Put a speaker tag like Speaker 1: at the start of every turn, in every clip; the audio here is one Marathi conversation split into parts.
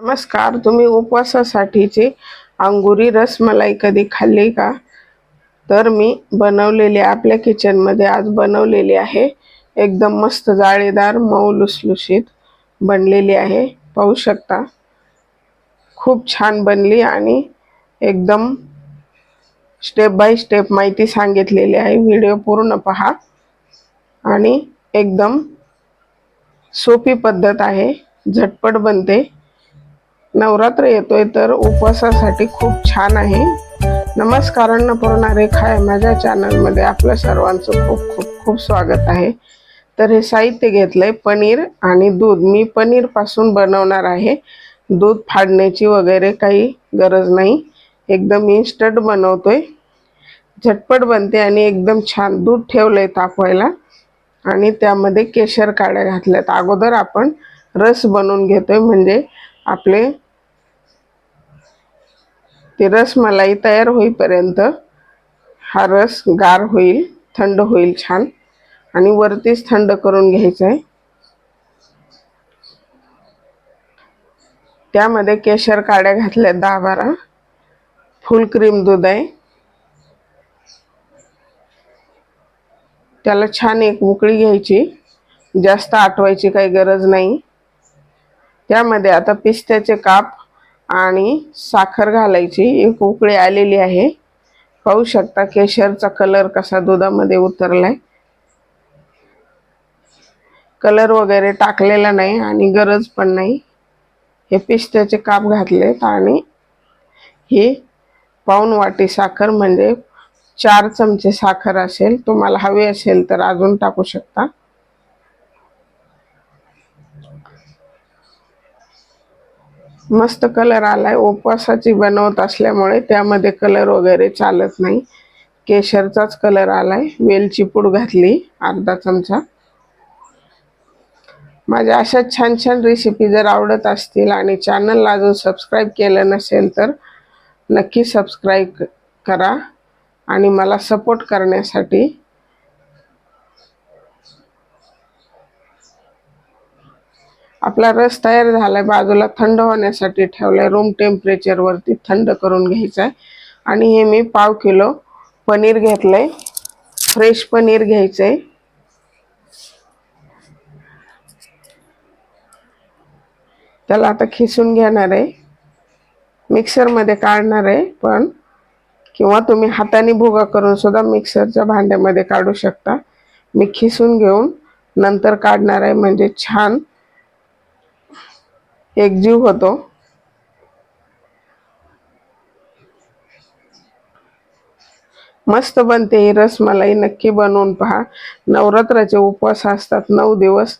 Speaker 1: नमस्कार तुम्ही उपवासासाठीची अंगुरी रसमलाई कधी खाल्ली का? तर मी बनवलेली आपल्या किचनमध्ये आज बनवलेली आहे. एकदम मस्त जाळीदार मऊ लुसलुशीत बनलेली आहे. पाहू शकता? खूप छान बनली आणि एकदम स्टेप बाय स्टेप माहिती सांगितलेली आहे. व्हिडिओ पूर्ण पहा. आणि एकदम सोपी पद्धत आहे. झटपट बनते. नवरात्र येतोय तर उपवासासाठी खूप छान आहे. नमस्कार अन्नपूर्णा रेखा आहे माझ्या चॅनलमध्ये आपल्या सर्वांचं खूप खूप खूप स्वागत आहे. तर हे साहित्य घेतलंय पनीर आणि दूध. मी पनीरपासून बनवणार आहे. दूध फाडण्याची वगैरे काही गरज नाही. एकदम इन्स्टंट बनवतोय. झटपट बनते आणि एकदम छान दूध ठेवलंय तापवायला. आणि त्यामध्ये केशर काड्या घातल्यात. अगोदर आपण रस बनवून घेतोय. म्हणजे आपले ते रसमलाई तयार होईपर्यंत हा रस गार होईल थंड होईल छान. आणि वरतीच थंड करून घ्यायचं आहे त्यामध्ये केशर काड्या घातल्या दहा बारा फुल क्रीम दूध आहे. त्याला छान एक उकळी घ्यायची. जास्त आटवायची काही गरज नाही. त्यामध्ये आता पिस्त्याचे काप आणि साखर घालायची. एक उकळी आलेली आहे. पाहू शकता केशरचा कलर कसा दुधामध्ये उतरलाय. कलर वगैरे टाकलेला नाही आणि गरज पण नाही. हे पिस्त्याचे काप घातलेत आणि ही पाऊन वाटी साखर म्हणजे चार चमचे साखर असेल तुम्हाला हवे असेल तर अजून टाकू शकता. मस्त कलर आलाय. उपवासाची बनवत असल्यामुळे त्यामध्ये कलर वगैरे चालत नाही. केशरचाच कलर आलाय. वेलची पूड घातली अर्धा चमचा. माझ्या अशा छान छान रेसिपी जर आवडत असतील आणि चॅनलला अजून सबस्क्राईब केलं नसेल तर नक्की सबस्क्राईब करा आणि मला सपोर्ट करण्यासाठी आपला रस तयार झालाय बाजूला थंड होण्यासाठी ठेवलाय रूम टेम्परेचरवरती थंड करून घ्यायचा आहे आणि हे मी पाव किलो पनीर घेतलंय. फ्रेश पनीर घ्यायचंय. त्याला आता खिसून घेणार आहे. मिक्सरमध्ये काढणार आहे पण किंवा तुम्ही हाताने भुगा करून सुद्धा मिक्सरच्या भांड्यामध्ये काढू शकता. मी खिसून घेऊन नंतर काढणार आहे म्हणजे छान एकजीव होतो. मस्त बनते ही रसमलाई नक्की बनवून पहा. नवरात्राचे उपवास असतात नऊ दिवस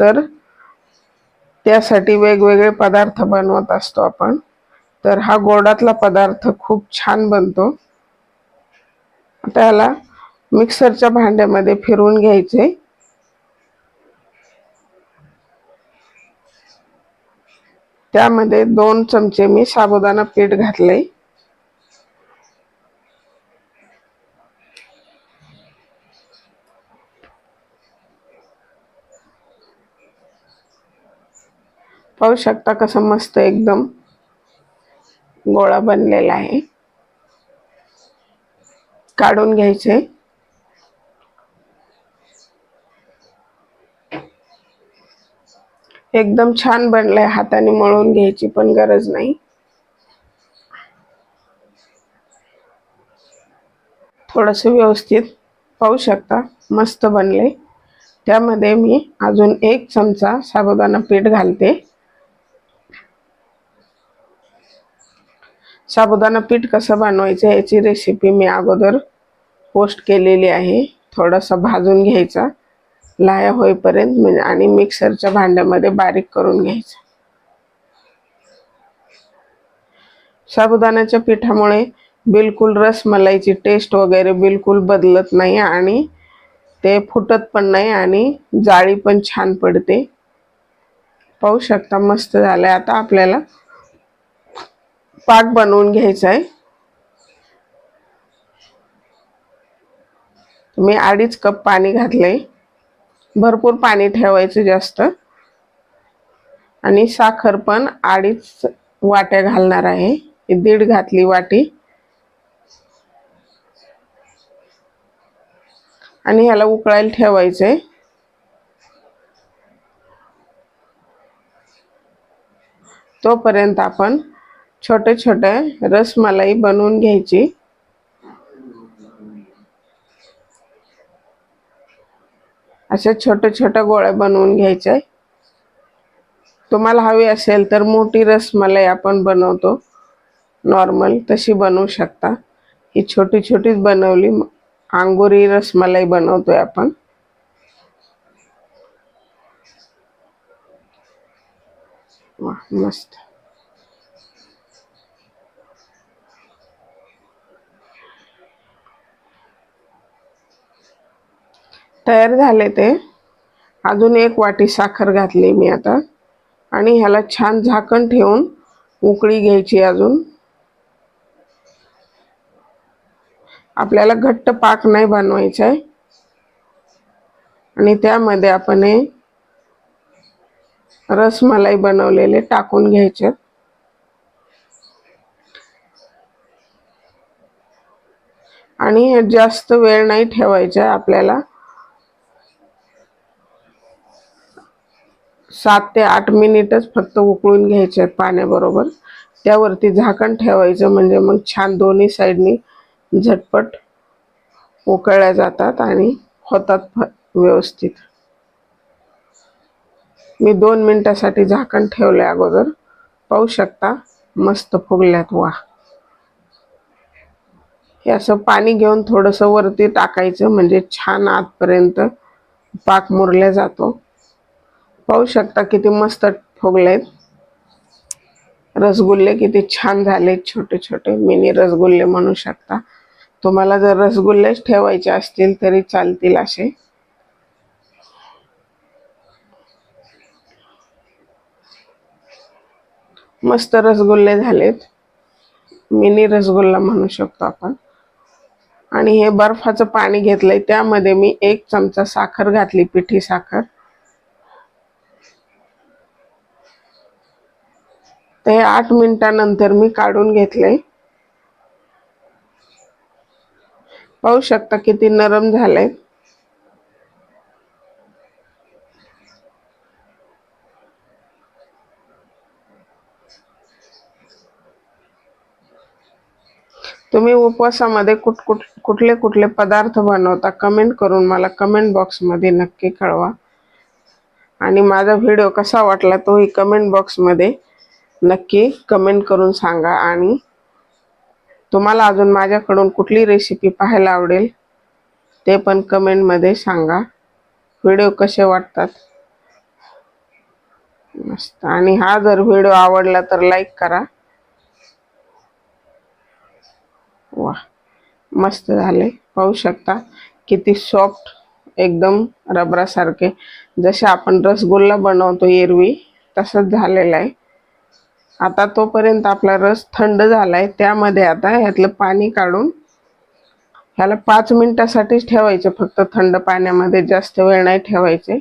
Speaker 1: तर त्यासाठी वेगवेगळे पदार्थ बनवत असतो आपण. तर हा गोडातला पदार्थ खूप छान बनतो. त्याला मिक्सरच्या भांड्यामध्ये फिरवून घ्यायचे. त्यामध्ये दोन चमचे मी साबुदाणा पीठ घातले पाहू शकता कसं मस्त एकदम गोळा बनलेला आहे. काढून घ्यायचे. एकदम छान बनलाय हाताने मळून घ्यायची पण गरज नाही. थोडस व्यवस्थित पाहू शकता मस्त बनले. त्यामध्ये मी अजून एक चमचा साबुदाणा पीठ घालते. साबुदाणा पीठ कसं बनवायचं याची रेसिपी मी अगोदर पोस्ट केलेली आहे. थोडासा भाजून घ्यायचा. लाया होईपर्यंत म्हणजे आणि मिक्सरच्या भांड्यामध्ये बारीक करून घ्यायचं. साबुदाण्याच्या पिठामुळे बिलकुल रसमलाईची टेस्ट वगैरे बिलकुल बदलत नाही आणि ते फुटत पण नाही आणि जाळी पण छान पडते. पाहू शकता मस्त झालंय. आता आपल्याला पाक बनवून घ्यायचा आहे मी अडीच कप पाणी घातलंय. भरपूर पाणी ठेवायचं जास्त. आणि साखर पण अडीच वाट्या घालणार आहे. दीड घातली वाटी. आणि ह्याला उकळायला ठेवायचंय. तोपर्यंत आपण छोटे छोटे रसमलाई बनवून घ्यायची. अशा छोट्या छोट्या गोळ्या बनवून घ्यायच्या. तुम्हाला हवी असेल तर मोठी रसमलाई आपण बनवतो. नॉर्मल तशी बनवू शकता. ही छोटी छोटीच बनवली अंगुरी रसमलाई बनवतोय आपण. वा मस्त. तयार झाले ते. अजून एक वाटी साखर घातली मी आता. आणि ह्याला छान झाकण ठेवून उकळी घ्यायची अजून. आपल्याला घट्ट पाक नाही बनवायचा आहे आणि त्यामध्ये आपण हे रसमलाई बनवलेले टाकून घ्यायचे. आणि जास्त वेळ नाही ठेवायचा आपल्याला. सात ते आठ मिनिटच फक्त उकळून घ्यायचे आहेत पाण्याबरोबर. त्यावरती झाकण ठेवायचं म्हणजे मग छान दोन्ही साईडनी झटपट उकळल्या जातात आणि होतात व्यवस्थित. मी दोन मिनटासाठी झाकण ठेवले अगोदर. पाहू शकता मस्त फुगल्यात वा. हे असं पाणी घेऊन थोडंसं वरती टाकायचं म्हणजे छान आतपर्यंत पाक मुरल्या जातो. पाहू शकता किती मस्त फुगलेत रसगुल्ले किती छान झाले छोटे छोटे. मिनी रसगुल्ले म्हणू शकता. तुम्हाला जर रसगुल्लेच ठेवायचे असतील तरी चालतील असे. मस्त रसगुल्ले झालेत. मिनी रसगुल्ला म्हणू शकतो आपण. आणि हे बर्फाचं पाणी घेतलंय त्यामध्ये मी एक चमचा साखर घातली पिठी साखर. ते आठ मिनिटानंतर मी काढून घेतले पाहू शकता किती नरम झाले तुम्ही उपवासामध्ये कुठ कुठ कुठले कुठले पदार्थ बनवता कमेंट करून मला कमेंट बॉक्समध्ये नक्की कळवा. आणि माझा व्हिडिओ कसा वाटला तोही कमेंट बॉक्समध्ये नक्की कमेंट करून सांगा आणि तुम्हाला अजून माझ्याकडून कुठली रेसिपी पाहायला आवडेल ते पण कमेंटमध्ये सांगा. व्हिडिओ कसे वाटतात? मस्त. आणि हा जर व्हिडिओ आवडला तर लाईक करा. वा मस्त झाले. पाहू शकता किती सॉफ्ट एकदम रबरासारखे. जसे आपण रसगुल्ला बनवतो एरवी तसंच झालेलं आहे. आता तोपर्यंत आपला रस थंड झालाय त्यामध्ये आता ह्यातलं पाणी काढून ह्याला पाच मिनिटासाठीच ठेवायचं फक्त थंड पाण्यामध्ये जास्त वेळ नाही ठेवायचे.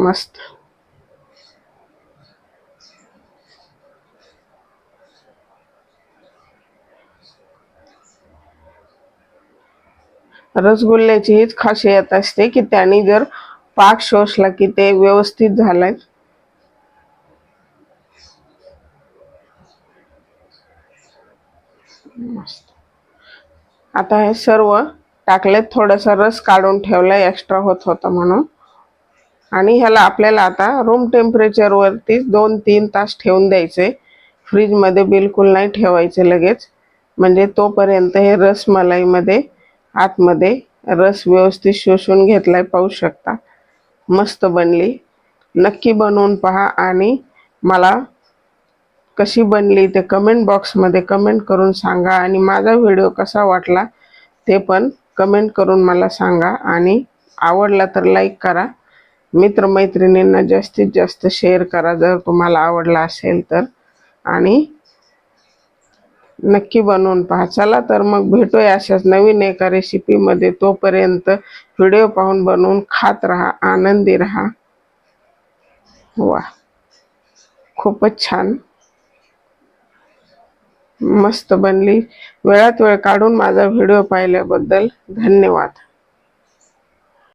Speaker 1: मस्त. रसगुल्ल्याची हीच खासियत असते की त्यांनी जर पाक शोषला की ते व्यवस्थित झालाय. मस्त. आता हे सर्व टाकले थोडंसं रस काढून ठेवलं एक्स्ट्रा होत होतं म्हणून. आणि ह्याला आपल्याला आता रूम टेम्परेचरवरती दोन तीन तास ठेवून द्यायचे. फ्रीजमध्ये बिलकुल नाही ठेवायचे लगेच. म्हणजे तोपर्यंत हे रसमलाईमध्ये आतमध्ये रस व्यवस्थित शोषून घेतलाय पाहू शकता. मस्त बनली. नक्की बनवून पहा आणि मला कशी बनली ते कमेंट बॉक्समध्ये कमेंट करून सांगा. आणि माझा व्हिडिओ कसा वाटला ते पण कमेंट करून मला सांगा. आणि आवडला तर लाईक करा. मित्रमैत्रिणींना जास्तीत जास्त शेअर करा जर तुम्हाला आवडला असेल तर. आणि नक्की बनवून पहा. चला तर मग भेटूया अशाच नवीन एका रेसिपीमध्ये तोपर्यंत व्हिडिओ पाहून बनवून खात राहा आनंदी राहा. वा. खूपच छान. मस्त बनली. वेळात वेळ काढून माझा व्हिडिओ पाहिल्याबद्दल धन्यवाद.